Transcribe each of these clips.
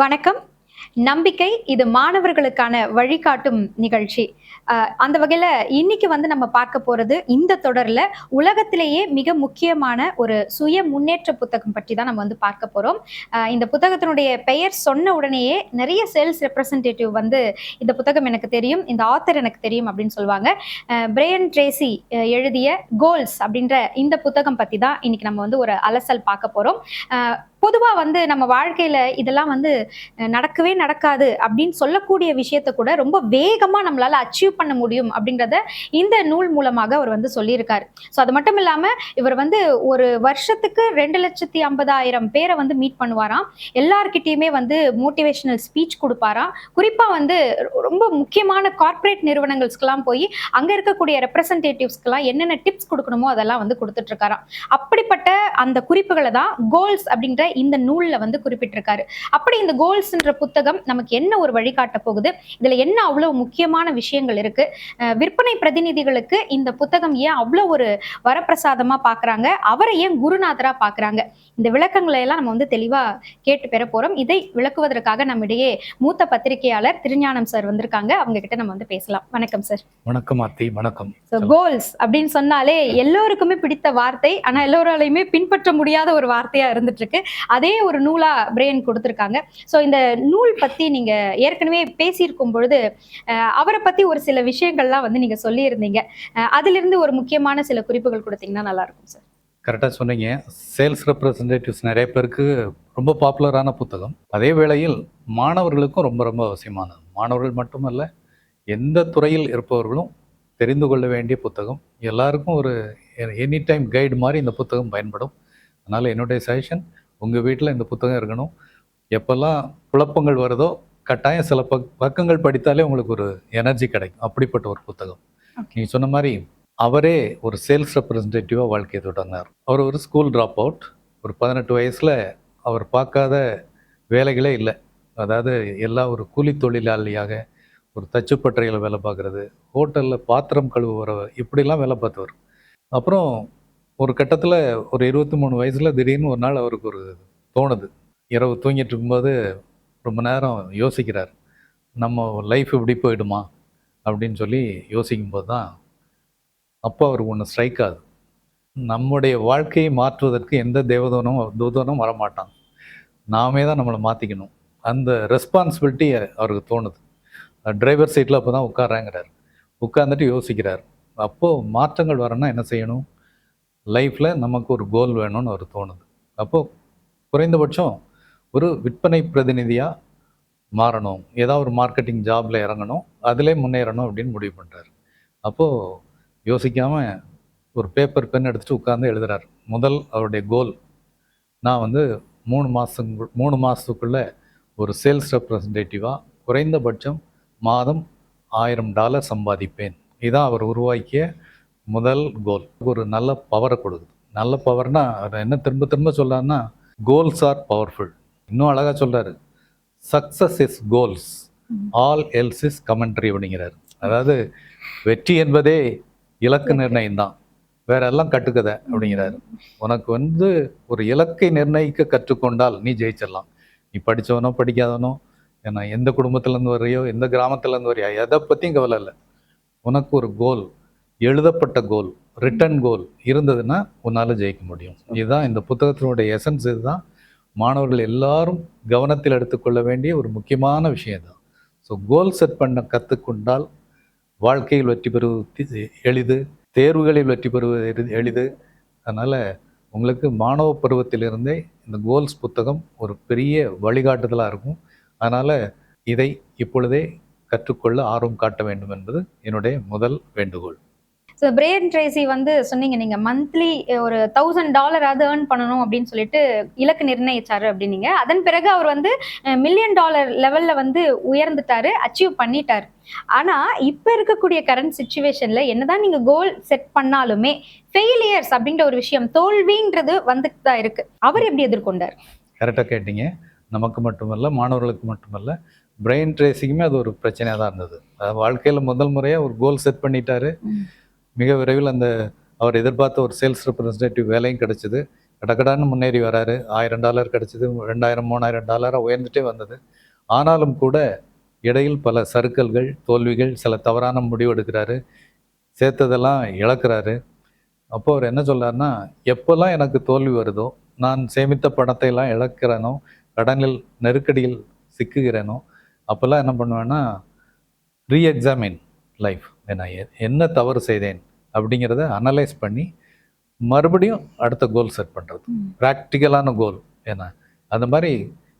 வணக்கம். நம்பிக்கை இது மாணவர்களுக்கான வழிகாட்டும் நிகழ்ச்சி. அந்த வகையில் இன்னைக்கு வந்து நம்ம பார்க்க போகிறது இந்த தொடரில் உலகத்திலேயே மிக முக்கியமான ஒரு சுய முன்னேற்ற புத்தகம் பற்றி தான் நம்ம வந்து பார்க்க போகிறோம் இந்த புத்தகத்தினுடைய பெயர் சொன்ன உடனேயே நிறைய சேல்ஸ் ரெப்ரசன்டேட்டிவ் வந்து இந்த புத்தகம் எனக்கு தெரியும் இந்த ஆத்தர் எனக்கு தெரியும் அப்படின்னு சொல்லுவாங்க. பிரையன் ட்ரேசி எழுதிய கோல்ஸ் அப்படின்ற இந்த புத்தகம் பற்றி தான் இன்னைக்கு நம்ம வந்து ஒரு அலசல் பார்க்க போகிறோம் பொதுவாக பொதுவா வந்து நம்ம வாழ்க்கையில இதெல்லாம் வந்து நடக்கவே நடக்காது அப்படின்னு சொல்லக்கூடிய விஷயத்த கூட ரொம்ப வேகமா நம்மளால அச்சீவ் பண்ண முடியும் அப்படின்றத இந்த நூல் மூலமாக அவர் வந்து சொல்லியிருக்காரு. ஸோ அது மட்டும் இல்லாம இவர் வந்து ஒரு வருஷத்துக்கு ரெண்டு லட்சத்தி ஐம்பதாயிரம் பேரை வந்து மீட் பண்ணுவாராம். எல்லார்கிட்டயுமே வந்து மோட்டிவேஷனல் ஸ்பீச் கொடுப்பாராம். குறிப்பா வந்து ரொம்ப முக்கியமான கார்ப்பரேட் நிறுவனங்களுக்கெல்லாம் போய் அங்க இருக்கக்கூடிய ரெப்ரசன்டேட்டிவ்ஸ்க்கெல்லாம் என்னென்ன டிப்ஸ் கொடுக்கணுமோ அதெல்லாம் வந்து கொடுத்துட்டு இருக்காராம். அப்படிப்பட்ட அந்த குறிப்புகளை தான் கோல்ஸ் அப்படின்ற இந்த நூல்ல வந்து குறிப்பிட்டிருக்காரு. அப்படி இந்த கோல்ஸ்ன்ற புத்தகம் நமக்கு என்ன ஒரு வழிகாட்ட போகுது? இதுல என்ன அவ்வளவு முக்கியமான விஷயங்கள் இருக்கு? விற்பனை பிரதிநிதிகளுக்கு இந்த புத்தகம் ஏன் அவ்வளவு ஒரு வரப்பிரசாதமா பாக்குறாங்க? அவரை ஏன் குருநாதரா பாக்குறாங்க? இந்த விளக்கங்களை எல்லாம் நம்ம வந்து தெளிவா கேட்டு பெற போறோம். இதை விளக்குவதற்காக நம்மிடையே மூத்த பத்திரிகையாளர் திருஞானம் சார் வந்திருக்காங்க. அவங்க கிட்ட நம்ம வந்து பேசலாம். வணக்கம் சார். வணக்கம் அத்தி வணக்கம். கோல்ஸ் அப்படின்னு சொன்னாலே எல்லோருக்குமே பிடித்த வார்த்தை ஆனா எல்லோராலையுமே பின்பற்ற முடியாத ஒரு வார்த்தையா இருந்துட்டு இருக்கு. அதே ஒரு நூலா பிரெயின் கொடுத்துருக்காங்க. ஸோ இந்த நூல் பத்தி நீங்க ஏற்கனவே பேசியிருக்கும் பொழுது அவரை பத்தி ஒரு சில விஷயங்கள்லாம் வந்து நீங்க சொல்லியிருந்தீங்க. அதிலிருந்து ஒரு முக்கியமான சில குறிப்புகள் கொடுத்தீங்கன்னா நல்லா இருக்கும் சார் கரெக்டாக சொன்னீங்க. சேல்ஸ் ரெப்ரசன்டேட்டிவ்ஸ் நிறைய பேருக்கு ரொம்ப பாப்புலரான புத்தகம். அதே வேளையில் மாணவர்களுக்கும் ரொம்ப ரொம்ப அவசியமானது. மாணவர்கள் மட்டுமல்ல எந்த துறையில் இருப்பவர்களும் தெரிந்து கொள்ள வேண்டிய புத்தகம். எல்லாருக்கும் ஒரு எனி டைம் கைடு மாதிரி இந்த புத்தகம் பயன்படும். அதனால் என்னுடைய சஜஷன் உங்கள் வீட்டில் இந்த புத்தகம் இருக்கணும். எப்போல்லாம் குழப்பங்கள் வருதோ கட்டாயம் சில பக் பக்கங்கள் படித்தாலே உங்களுக்கு ஒரு எனர்ஜி கிடைக்கும். அப்படிப்பட்ட ஒரு புத்தகம். நீங்கள் சொன்ன மாதிரி அவரே ஒரு சேல்ஸ் ரெப்ரசன்டேட்டிவாக வாழ்க்கையை தொடங்கினார் அவர் ஒரு ஸ்கூல் ட்ராப் அவுட் ஒரு பதினெட்டு வயசில் அவர் பார்க்காத வேலைகளே இல்லை. அதாவது எல்லா ஒரு கூலி தொழிலாளியாக ஒரு தச்சுப்பட்டறையில் வேலை பார்க்குறது ஹோட்டலில் பாத்திரம் கழுவுற இப்படிலாம் வேலை பார்த்தவர். அப்புறம் ஒரு கட்டத்தில் ஒரு இருபத்தி மூணு வயசில் திடீர்னு ஒரு நாள் அவருக்கு ஒரு தோணுது. இரவு தூங்கிட்டு இருக்கும்போது ரொம்ப நேரம் யோசிக்கிறார். நம்ம லைஃப் இப்படி போயிடுமா? அப்படின்னு சொல்லி யோசிக்கும்போது தான் அப்போ அவருக்கு ஒன்று ஸ்ட்ரைக் ஆகுது. நம்முடைய வாழ்க்கையை மாற்றுவதற்கு எந்த தேவதனும் தூதனும் வரமாட்டான். நாமே தான் நம்மளை மாற்றிக்கணும் அந்த ரெஸ்பான்சிபிலிட்டி அவருக்கு தோணுது. டிரைவர் சீட்டில் அப்போ தான் உட்காராங்கிறார் உட்காந்துட்டு யோசிக்கிறார். அப்போது மாற்றங்கள் வரணும்னா என்ன செய்யணும்? லைஃப்பில் நமக்கு ஒரு கோல் வேணும்னு அவர் தோணுது. அப்போது குறைந்தபட்சம் ஒரு விற்பனை பிரதிநிதியாக மாறணும். ஏதாவது ஒரு மார்க்கெட்டிங் ஜாபில் இறங்கணும். அதிலே முன்னேறணும் அப்படின்னு முடிவு பண்ணுறாரு அப்போது யோசிக்காமல் ஒரு பேப்பர் பென் எடுத்துகிட்டு உட்காந்து எழுதுறார். முதல் அவருடைய கோல் நான் வந்து மூணு மாதங்கு மூணு மாதத்துக்குள்ளே ஒரு சேல்ஸ் ரெப்ரசன்டேட்டிவாக குறைந்தபட்சம் மாதம் ஆயிரம் டாலர் சம்பாதிப்பேன். இதான் அவர் உருவாக்கிய முதல் கோல் ஒரு நல்ல பவரை கொடுக்குது. நல்ல பவர்னா அதை என்ன திரும்ப திரும்ப சொல்கிறாருன்னா கோல்ஸ் ஆர் பவர்ஃபுல் இன்னும் அழகாக சொல்கிறாரு success is goals all else is commentary அப்படிங்கிறார். அதாவது வெற்றி என்பதே இலக்கு நிர்ணயம் தான் வேற எல்லாம் கட்டுக்கதை அப்படிங்கிறாரு. உனக்கு வந்து ஒரு இலக்கை நிர்ணயிக்க கற்றுக்கொண்டால் நீ ஜெயிச்சிடலாம். நீ படிச்சவனோ படிக்காதவனோ ஏன்னா எந்த குடும்பத்துலேருந்து வரையோ எந்த கிராமத்துலேருந்து வரையோ எதை பற்றியும் கவலை இல்லை. உனக்கு ஒரு கோல் எழுதப்பட்ட கோல் ரிட்டன் கோல் இருந்ததுன்னா உன்னால் ஜெயிக்க முடியும். இதுதான் இந்த புத்தகத்தினுடைய எசன்ஸ் இதுதான். மாணவர்கள் எல்லாரும் கவனத்தில் எடுத்துக்கொள்ள வேண்டிய ஒரு முக்கியமான விஷயம் தான் ஸோ கோல் செட் பண்ண கற்றுக்கொண்டால் வாழ்க்கையில் வெற்றி பெறுவது எளிது. தேர்வுகளில் வெற்றி பெறுவது எளிது. அதனால் உங்களுக்கு மாணவ பருவத்திலிருந்தே இந்த கோல்ஸ் புத்தகம் ஒரு பெரிய வழிகாட்டுதலாக இருக்கும். அதனால் இதை இப்பொழுதே கற்றுக்கொள்ள ஆர்வம் காட்ட வேண்டும் என்பது என்னுடைய முதல் வேண்டுகோள். ஸோ பிரெயின் ட்ரேசி வந்து சொன்னீங்க நீங்க மந்த்லி ஒரு தௌசண்ட் டாலராவது ஏர்ன் பண்ணணும் அப்படின்னு சொல்லிட்டு இலக்கு நிர்ணயிச்சாரு அப்படின்னீங்க. அதன் பிறகு அவர் வந்து மில்லியன் டாலர் லெவல்ல வந்து உயர்ந்துட்டாரு அச்சீவ் பண்ணிட்டாரு. ஆனா இப்ப இருக்கக்கூடிய கரண்ட் சுச்சுவேஷன்ல என்னதான் நீங்க கோல் செட் பண்ணாலுமே ஃபெயிலியர்ஸ் அப்படின்ற ஒரு விஷயம் தோல்வின்றது வந்துட்டு தான் இருக்கு. அவர் எப்படி எதிர்கொண்டார்? கரெக்டாக கேட்டீங்க. நமக்கு மட்டுமல்ல மாணவர்களுக்கு மட்டுமல்ல பிரெயின் ட்ரேசிங்குமே அது ஒரு பிரச்சனையாக தான் இருந்தது. வாழ்க்கையில் முதல் முறையாக ஒரு கோல் செட் பண்ணிட்டாரு. மிக விரைவில் அந்த அவர் எதிர்பார்த்த ஒரு சேல்ஸ் ரெப்ரசன்டேட்டிவ் வேலையும் கிடச்சிது. கடக்கடான்னு முன்னேறி வராரு. ஆயிரம் டாலர் கிடச்சிது. ரெண்டாயிரம் மூணாயிரம் டாலராக உயர்ந்துட்டே வந்தது. ஆனாலும் கூட இடையில் பல சறுக்கல்கள் தோல்விகள் சில தவறான முடிவு எடுக்கிறாரு. சேர்த்ததெல்லாம் இழக்கிறாரு. அப்போ அவர் என்ன சொல்றாருன்னா எப்போல்லாம் எனக்கு தோல்வி வருதோ நான் சேமித்த பணத்தை எல்லாம் இழக்கிறேனோ கடனில் நெருக்கடியில் சிக்குகிறேனோ அப்போல்லாம் என்ன பண்ணுவேன்னா ரீ எக்ஸாமின் லைஃப் என்ன என்ன தவறு செய்தேன்? அப்படிங்கிறத அனலைஸ் பண்ணி மறுபடியும் அடுத்த கோல் செட் பண்ணுறது. ப்ராக்டிக்கலான கோல் ஏன்னா அந்த மாதிரி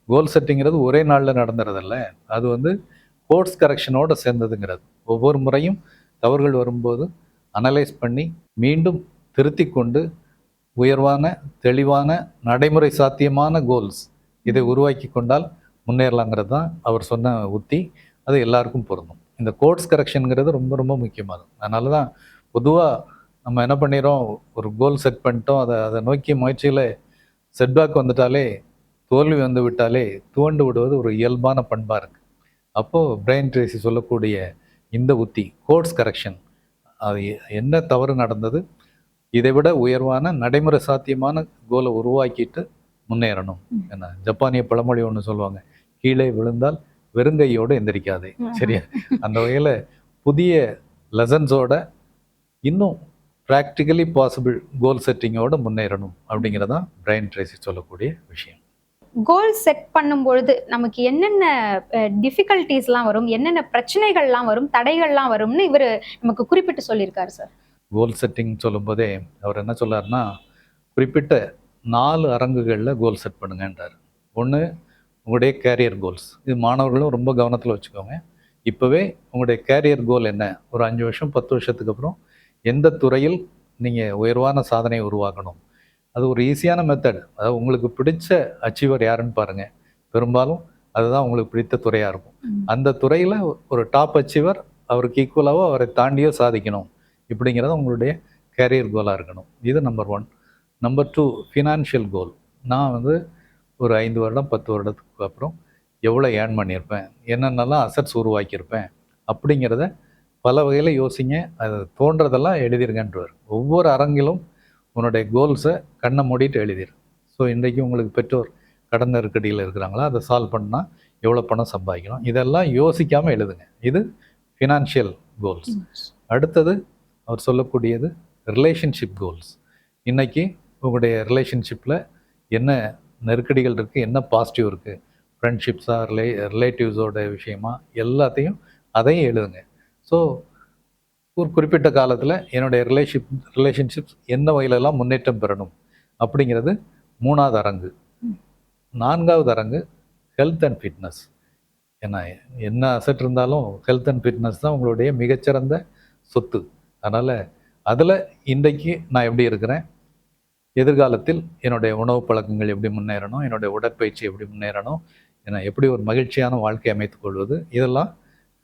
கோல் செட்டிங்கிறது ஒரே நாளில் நடந்துறதில்ல. அது வந்து கோர்ஸ் கரெக்ஷனோட சேர்ந்ததுங்கிறது. ஒவ்வொரு முறையும் தவறுகள் வரும்போது அனலைஸ் பண்ணி மீண்டும் திருத்தி கொண்டு உயர்வான தெளிவான நடைமுறை சாத்தியமான கோல்ஸ் இதை உருவாக்கி கொண்டால் முன்னேறலாங்கிறது தான் அவர் சொன்ன உத்தி. அது எல்லாருக்கும் பொருந்தும். இந்த கோர்ஸ் கரெக்ஷனுங்கிறது ரொம்ப ரொம்ப முக்கியமானது. அதனால தான் பொதுவாக நம்ம என்ன பண்ணிடுறோம் ஒரு கோல் செட் பண்ணிட்டோம். அதை அதை நோக்கிய முயற்சியில் செட்பேக் வந்துட்டாலே தோல்வி வந்து விட்டாலே துவண்டு விடுவது ஒரு இயல்பான பண்பாக இருக்குது அப்போது பிரெயின் ட்ரேசி சொல்லக்கூடிய இந்த உத்தி கோர்ஸ் கரெக்ஷன் அது என்ன தவறு நடந்தது? இதை விட உயர்வான நடைமுறை சாத்தியமான கோலை உருவாக்கிட்டு முன்னேறணும். என்ன ஜப்பானிய பழமொழி ஒன்று சொல்லுவாங்க. கீழே விழுந்தால் வெறுங்கையோடு எந்திரிக்காதே. சரியா? அந்த வகையில் புதிய லெசன்ஸோட இன்னும் ப்ராக்டிக்கலி பாசிபிள் கோல் செட்டிங்கோட முன்னேறணும் அப்படிங்கிறதான் பிரைன் ட்ரேசி சொல்லக்கூடிய விஷயம். கோல் செட் பண்ணும் பொழுது நமக்கு என்னென்ன டிஃபிகல்ட்டிஸ்லாம் வரும் என்னென்ன பிரச்சனைகள்லாம் வரும் தடைகள்லாம் வரும்னு இவர் நமக்கு குறிப்பிட்டு சொல்லியிருக்காரு சார் கோல் செட்டிங் சொல்லும்போதே அவர் என்ன சொல்லார்னா குறிப்பிட்ட நாலு அரங்குகளில் கோல் செட் பண்ணுங்கன்றார். ஒன்று உங்களுடைய கேரியர் கோல்ஸ் இது மாணவர்களும் ரொம்ப கவனத்தில் வச்சுக்கோங்க. இப்போவே உங்களுடைய கேரியர் கோல் என்ன? ஒரு அஞ்சு வருஷம் பத்து வருஷத்துக்கு அப்புறம் எந்த துறையில் நீங்கள் உயர்வான சாதனையை உருவாக்கணும்? அது ஒரு ஈஸியான மெத்தட் அதாவது உங்களுக்கு பிடிச்ச அச்சீவர் யாருன்னு பாருங்கள் பெரும்பாலும் அதுதான் உங்களுக்கு பிடித்த துறையாக இருக்கும். அந்த துறையில் ஒரு டாப் அச்சீவர் அவருக்கு ஈக்குவலாகவோ அவரை தாண்டியோ சாதிக்கணும். இப்படிங்கிறது உங்களுடைய கேரியர் கோலாக இருக்கணும். இது number one number two financial goal நான் வந்து ஒரு ஐந்து வருடம் பத்து வருடத்துக்கு அப்புறம் எவ்வளோ ஏர்ன் பண்ணியிருப்பேன்? என்னென்னலாம் அசட்ஸ் உருவாக்கியிருப்பேன்? அப்படிங்கிறத பல வகையில் யோசிங்க. அது தோன்றதெல்லாம் எழுதிருங்கன்றவர். ஒவ்வொரு அரங்கிலும் உன்னுடைய கோல்ஸை கண்ணை மூடிட்டு எழுதிரு. ஸோ இன்றைக்கு உங்களுக்கு பெற்றோர் கடன் நெருக்கடியில் இருக்கிறாங்களா? அதை சால்வ் பண்ணால் எவ்வளோ பணம் சம்பாதிக்கணும்? இதெல்லாம் யோசிக்காமல் எழுதுங்க. இது ஃபினான்ஷியல் கோல்ஸ் அடுத்தது அவர் சொல்லக்கூடியது ரிலேஷன்ஷிப் கோல்ஸ் இன்னைக்கு உங்களுடைய ரிலேஷன்ஷிப்பில் என்ன நெருக்கடிகள் இருக்குது என்ன பாசிட்டிவ் இருக்குது ஃப்ரெண்ட்ஷிப்ஸாக ரிலே ரிலேட்டிவ்ஸோட விஷயமா எல்லாத்தையும் அதையும் எழுதுங்க. ஸோ ஒரு குறிப்பிட்ட காலத்தில் என்னுடைய ரிலேஷிப் ரிலேஷன்ஷிப்ஸ் என்ன வகையிலெல்லாம் முன்னேற்றம் பெறணும் அப்படிங்கிறது மூணாவது அரங்கு. நான்காவது அரங்கு ஹெல்த் அண்ட் ஃபிட்னஸ் ஏன்னா என்ன அசட் இருந்தாலும் ஹெல்த் அண்ட் ஃபிட்னஸ் தான் உங்களுடைய மிகச்சிறந்த சொத்து. அதனால் அதில் இன்றைக்கு நான் எப்படி இருக்கிறேன்? எதிர்காலத்தில் என்னுடைய உணவு பழக்கங்கள் எப்படி முன்னேறணும்? என்னுடைய உடற்பயிற்சி எப்படி முன்னேறணும்? ஏன்னா எப்படி ஒரு மகிழ்ச்சியான வாழ்க்கை அமைத்துக் கொள்வது? இதெல்லாம்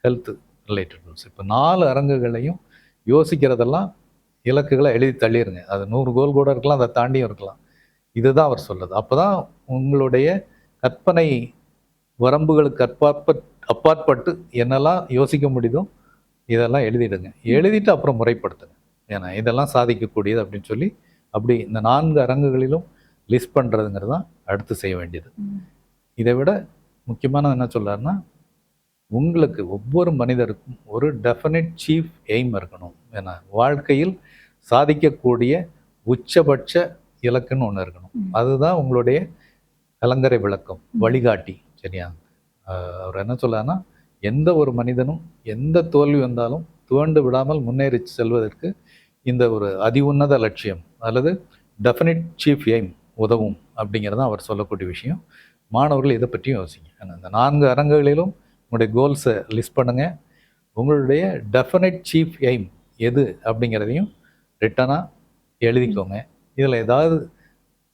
ஹெல்த்து ரிலேட்டட் கோல்ஸ் இப்போ நாலு அரங்குகளையும் யோசிக்கிறதெல்லாம் இலக்குகளை எழுதி தள்ளிடுங்க அது நூறு கோல் கூட இருக்கலாம் அதை தாண்டியும் இருக்கலாம். இதுதான் அவர் சொல்றது. அப்போ தான் உங்களுடைய கற்பனை வரம்புகளுக்கு அப்பாற்பட் அப்பாற்பட்டு என்னெல்லாம் யோசிக்க முடியுதோ இதெல்லாம் எழுதிடுங்க. எழுதிட்டு அப்புறம் முறைப்படுத்துங்க. ஏன்னா இதெல்லாம் சாதிக்கக்கூடியது அப்படின்னு சொல்லி அப்படி இந்த நான்கு அரங்குகளிலும் லிஸ்ட் பண்ணுறதுங்கிறது தான் அடுத்து செய்ய வேண்டியது. இதை விட முக்கியமான என்ன சொல்றாருன்னா உங்களுக்கு ஒவ்வொரு மனிதருக்கும் ஒரு டெஃபினட் சீஃப் எய்ம் இருக்கணும். ஏன்னா வாழ்க்கையில் சாதிக்கக்கூடிய உச்சபட்ச இலக்குன்னு ஒன்று இருக்கணும். அதுதான் உங்களுடைய கலங்கரை விளக்கம் வழிகாட்டி. சரியா? அவர் என்ன சொல்லார்னா எந்த ஒரு மனிதனும் எந்த தோல்வி வந்தாலும் துவண்டு விடாமல் முன்னேறி செல்வதற்கு இந்த ஒரு அதி உன்னத லட்சியம் அல்லது டெஃபினட் சீஃப் எய்ம் உதவும் அப்படிங்கிறது தான் அவர் சொல்லக்கூடிய விஷயம். மாணவர்கள் இதை பற்றியும் யோசிங்க. இந்த நான்கு அரங்குகளிலும் உங்களுடைய கோல்ஸை லிஸ்ட் பண்ணுங்கள் உங்களுடைய டெஃபினட் சீஃப் எய்ம் எது அப்படிங்கிறதையும் ரிட்டனாக எழுதிக்கோங்க. இதில் ஏதாவது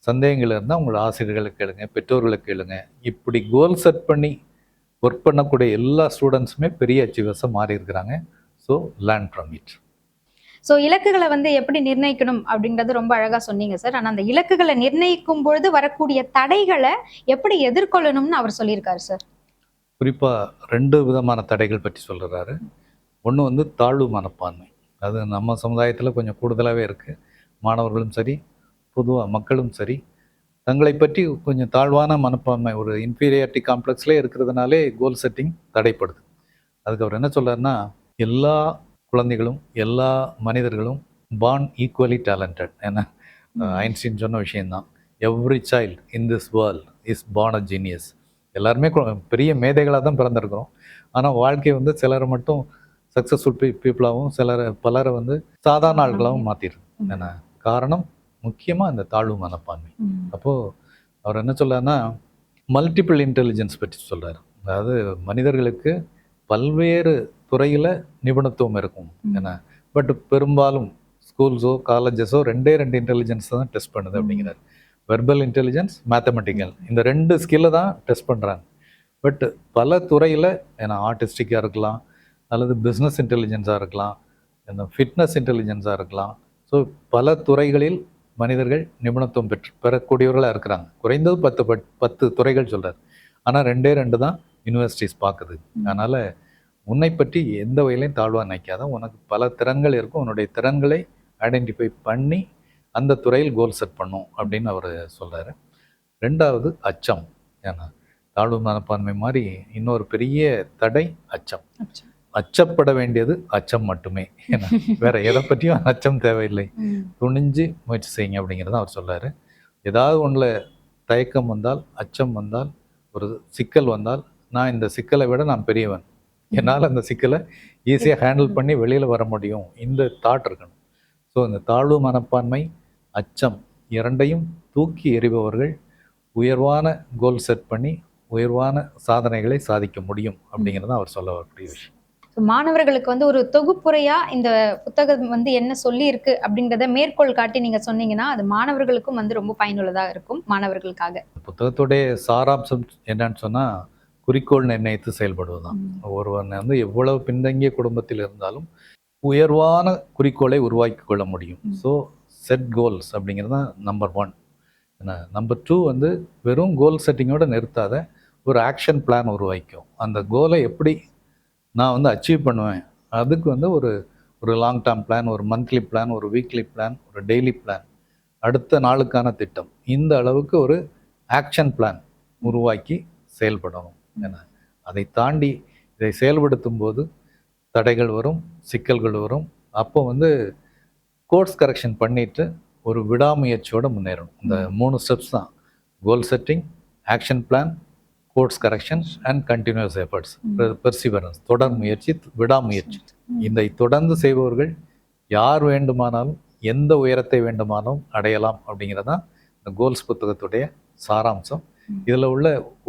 சந்தேகங்கள் இருந்தால் உங்களோட ஆசிரியர்களுக்கு கேளுங்க பெற்றோர்களுக்கு கேளுங்க. இப்படி கோல் செட் பண்ணி ஒர்க் பண்ணக்கூடிய எல்லா ஸ்டூடெண்ட்ஸுமே பெரிய அச்சீவர்ஸாக மாறி இருக்கிறாங்க. So learn from it so இலக்குகளை வந்து எப்படி நிர்ணயிக்கணும் அப்படின்றது ரொம்ப அழகாக சொன்னீங்க சார் ஆனால் அந்த இலக்குகளை நிர்ணயிக்கும் பொழுது வரக்கூடிய தடைகளை எப்படி எதிர்கொள்ளணும்னு அவர் சொல்லியிருக்காரு சார் குறிப்பாக ரெண்டு விதமான தடைகள் பற்றி சொல்கிறாரு ஒன்று வந்து தாழ்வு மனப்பான்மை. அது நம்ம சமுதாயத்தில் கொஞ்சம் கூடுதலாகவே இருக்குது மாணவர்களும் சரி பொதுவாக மக்களும் சரி. தங்களை பற்றி கொஞ்சம் தாழ்வான மனப்பான்மை ஒரு இன்ஃபீரியாரிட்டி காம்ப்ளெக்ஸ்லேயே இருக்கிறதுனாலே கோல் செட்டிங் தடைப்படுது. அதுக்கு அவர் என்ன சொல்றாருன்னா எல்லா குழந்தைகளும் எல்லா மனிதர்களும் பார்ன் ஈக்குவலி டேலண்டட் ஏன்னா ஐன்ஸ்டீன் சொன்ன விஷயம்தான். Every child in this world is born a genius எல்லாருமே பெரிய மேதைகளாக தான் பிறந்திருக்கிறோம். ஆனால் வாழ்க்கை வந்து சிலரை மட்டும் சக்ஸஸ்ஃபுல் பீ பீப்புளாகவும் சிலரை பலரை வந்து சாதாரண ஆட்களாகவும் மாற்றிடும் ஏன்னா காரணம் முக்கியமாக இந்த தாழ்வு மனப்பான்மை. அப்போது அவர் என்ன சொல்றாருன்னா மல்டிபிள் இன்டெலிஜென்ஸ் பற்றி சொல்றாரு. அதாவது மனிதர்களுக்கு பல்வேறு துறையில் நிபுணத்துவம் இருக்கும். ம். ஏன்னா பட் பெரும்பாலும் ஸ்கூல்ஸோ காலேஜஸோ ரெண்டே ரெண்டு இன்டெலிஜென்ஸ் தான் டெஸ்ட் பண்ணுது. அப்படிங்கிறார். வெர்பல் இன்டெலிஜென்ஸ் மேத்தமெட்டிக்கல் இந்த ரெண்டு ஸ்கில்லை தான் டெஸ்ட் பண்ணுறாங்க பட் பல துறையில் ஏன்னா ஆர்டிஸ்டிக்காக இருக்கலாம் அல்லது பிஸ்னஸ் இன்டெலிஜென்ஸாக இருக்கலாம் இந்த ஃபிட்னஸ் இன்டெலிஜென்ஸாக இருக்கலாம். ஸோ பல துறைகளில் மனிதர்கள் நிபுணத்துவம் பெற்று பெறக்கூடியவர்களாக இருக்கிறாங்க. குறைந்தது பத்து பட் பத்து துறைகள் சொல்கிறார் ஆனால் ரெண்டே ரெண்டு தான் யூனிவர்சிட்டிஸ் பார்க்குது. அதனால் உன்னை பற்றி எந்த வகையிலையும் தாழ்வாக நினைக்காத உனக்கு பல திறன்கள் இருக்கும். உன்னுடைய திறன்களை ஐடென்டிஃபை பண்ணி அந்த துறையில் கோல் செட் பண்ணும் அப்படின்னு அவர் சொல்றாரு. ரெண்டாவது அச்சம். ஏன்னா தாழ்வு மனப்பான்மை மாதிரி இன்னொரு பெரிய தடை அச்சம். அச்சப்பட வேண்டியது அச்சம் மட்டுமே. ஏன்னா வேற எதை பற்றியும் அச்சம் தேவையில்லை. துணிஞ்சு முயற்சி செய்யுங்க அப்படிங்கிறத அவர் சொல்றாரு. ஏதாவது ஒன்றில் தயக்கம் வந்தால் அச்சம் வந்தால் ஒரு சிக்கல் வந்தால் நான் இந்த சிக்கலை விட நான் பெரியவன். என்னால் அந்த சிக்கலை ஈஸியாக ஹேண்டில் பண்ணி வெளியில் வர முடியும். இந்த தாட் இருக்கணும். ஸோ இந்த தாழ்வு மனப்பான்மை அச்சம் இரண்டையும் தூக்கி எறிபவர்கள் உயர்வான கோல் செட் பண்ணி உயர்வான சாதனைகளை சாதிக்க முடியும் அப்படிங்கிறது அவர் சொல்ல வரக்கூடிய விஷயம். மாணவர்களுக்கு வந்து ஒரு தொகுப்புரையா இந்த புத்தகம் வந்து என்ன சொல்லி இருக்கு அப்படிங்கறத மேற்கோள் காட்டி நீங்க சொன்னீங்கன்னா அது மாணவர்களுக்கும் வந்து ரொம்ப பயனுள்ளதா இருக்கும் மாணவர்களுக்காக. புத்தகத்துடைய சாராம்சம் என்னன்னு சொன்னால் குறிக்கோள் நிர்ணயித்து செயல்படுவதுதான். ஒருவன் வந்து எவ்வளவு பின்தங்கிய குடும்பத்தில் இருந்தாலும் உயர்வான குறிக்கோளை உருவாக்கி கொள்ள முடியும். ஸோ செட் கோல்ஸ் அப்படிங்கிறது தான் நம்பர் ஒன் என்ன நம்பர் டூ வந்து வெறும் கோல் செட்டிங்கோடு நிறுத்தாத ஒரு ஆக்ஷன் பிளான் உருவாக்கும் அந்த கோலை எப்படி நான் வந்து அச்சீவ் பண்ணுவேன்? அதுக்கு வந்து ஒரு ஒரு லாங் டேர்ம் பிளான் ஒரு மந்த்லி பிளான் ஒரு வீக்லி பிளான் ஒரு டெய்லி பிளான் அடுத்த நாளுக்கான திட்டம். இந்த அளவுக்கு ஒரு ஆக்ஷன் பிளான் உருவாக்கி செயல்படணும். என்ன அதை தாண்டி இதை செயல்படுத்தும் போது தடைகள் வரும் சிக்கல்கள் வரும். அப்போ வந்து கோர்ஸ் கரெக்ஷன் பண்ணிட்டு ஒரு விடாமுயற்சியோட முன்னேறணும். இந்த மூணு ஸ்டெப்ஸ் தான். Goal setting action plan course correction and continuous efforts perseverance தொடர் முயற்சி விடாமுயற்சி. இதை தொடர்ந்து செய்பவர்கள் யார் வேண்டுமானாலும் எந்த உயரத்தை வேண்டுமானாலும் அடையலாம் அப்படிங்கிறதான் இந்த கோல்ஸ் புத்தகத்துடைய சாராம்சம். இதில் உள்ள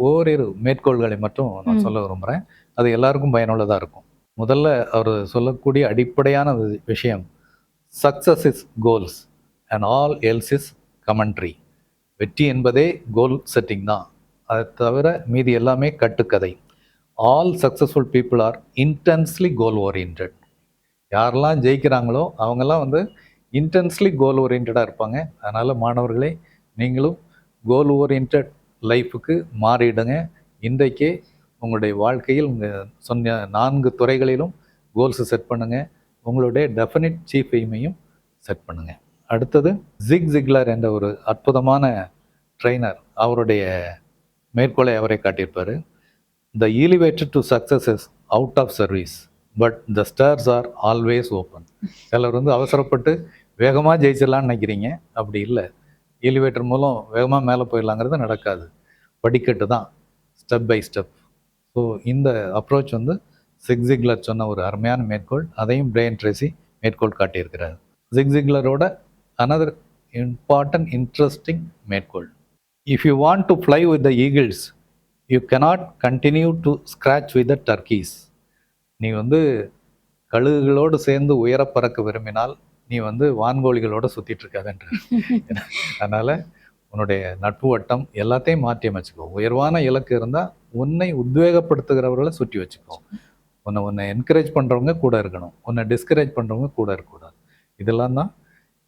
ஓரிரு மேற்கோள்களை மட்டும் நான். சொல்ல விரும்புகிறேன். அது எல்லாருக்கும் பயனுள்ளதாக இருக்கும். முதல்ல அவர் சொல்லக்கூடிய அடிப்படையான விஷயம் success is goals and all else is commentary வெற்றி என்பதே கோல் செட்டிங் தான். அதை தவிர மீதி எல்லாமே கட்டுக்கதை. All successful people are intensely goal oriented யாரெல்லாம் ஜெயிக்கிறாங்களோ அவங்கெல்லாம் வந்து இன்டென்ஸ்லி கோல் ஓரியன்டாக இருப்பாங்க. அதனால் மாணவர்களே நீங்களும் கோல் ஓரியன்ட் லைஃபுக்கு மாறிடுங்க. இன்றைக்கே உங்களுடைய வாழ்க்கையில் உங்கள் சொன்ன நான்கு துறைகளிலும் கோல்ஸ் செட் பண்ணுங்கள் உங்களுடைய டெஃபினிட் சீஃப் எய்மையும் செட் பண்ணுங்கள் அடுத்தது ஜிக் ஜிக்லர் என்ற ஒரு அற்புதமான ட்ரெய்னர் அவருடைய மேற்கோளை அவரே காட்டியிருப்பார். The elevator to success is out of service but the stairs are always open சிலர் வந்து அவசரப்பட்டு வேகமாக ஜெயிச்சிடலான்னு நினைக்கிறீங்க. அப்படி இல்லை. எலிவேட்டர் மூலம் வேகமாக மேலே போயிடலாங்கிறது நடக்காது. படிக்கட்டு தான் ஸ்டெப் பை ஸ்டெப் ஸோ இந்த அப்ரோச் வந்து சிக்ஸிக்லர் சொன்ன ஒரு அருமையான மேற்கோள் அதையும் பிரெயின் ட்ரேசி மேற்கோள் காட்டியிருக்கிறார். சிக்ஸிக்லரோட அனதர் இம்பார்ட்டன்ட் இன்ட்ரெஸ்டிங் மேற்கோள். If you want to fly with the eagles you cannot continue to scratch with the turkeys நீ வந்து கழுகுகளோடு சேர்ந்து உயர பறக்க விரும்பினால் நீ வந்து வான்கோழிகளோடு சுற்றிட்டுருக்காதன்ற அதனால் உன்னுடைய நட்பு வட்டம் எல்லாத்தையும் மாற்றி அமைச்சுக்கோ. உயர்வான இலக்கு இருந்தால் உன்னை உத்வேகப்படுத்துகிறவர்களை சுற்றி வச்சுக்கோ. உன்னை உன்னை என்கரேஜ் பண்ணுறவங்க கூட இருக்கணும். உன்னை டிஸ்கரேஜ் பண்ணுறவங்க கூட இருக்கக்கூடாது. இதெல்லாம் தான்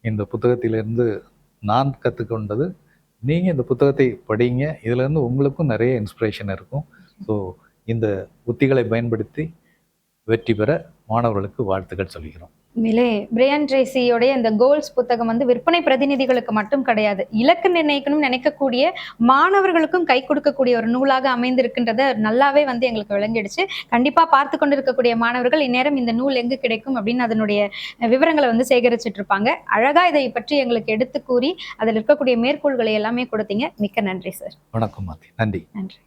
இந்த புத்தகத்திலிருந்து நான் கற்றுக்கொண்டது நீங்கள் இந்த புத்தகத்தை படிங்க. இதுலேருந்து உங்களுக்கும் நிறைய இன்ஸ்பிரேஷன் இருக்கும். ஸோ இந்த உத்திகளை பயன்படுத்தி வெற்றி பெற மாணவர்களுக்கு வாழ்த்துக்கள் சொல்கிறோம் உண்மையிலே பிரையன் ட்ரேசியோடைய இந்த கோல்ஸ் புத்தகம் வந்து விற்பனை பிரதிநிதிகளுக்கு மட்டும் கிடையாது. இலக்கு நிர்ணயிக்கணும்னு நினைக்கக்கூடிய மாணவர்களுக்கும் கை கொடுக்கக்கூடிய ஒரு நூலாக அமைந்திருக்கின்றத நல்லாவே வந்து எங்களுக்கு விளங்கிடுச்சு. கண்டிப்பா பார்த்து கொண்டிருக்கக்கூடிய மாணவர்கள் இந்நேரம் இந்த நூல் எங்கு கிடைக்கும் அப்படின்னு அதனுடைய விவரங்களை வந்து சேகரிச்சுட்டு இருப்பாங்க. அழகா இதை பற்றி எங்களுக்கு எடுத்து கூறி அதில் இருக்கக்கூடிய மேற்கோள்களை எல்லாமே கொடுத்தீங்க. மிக்க நன்றி சார். வணக்கம் நன்றி. நன்றி.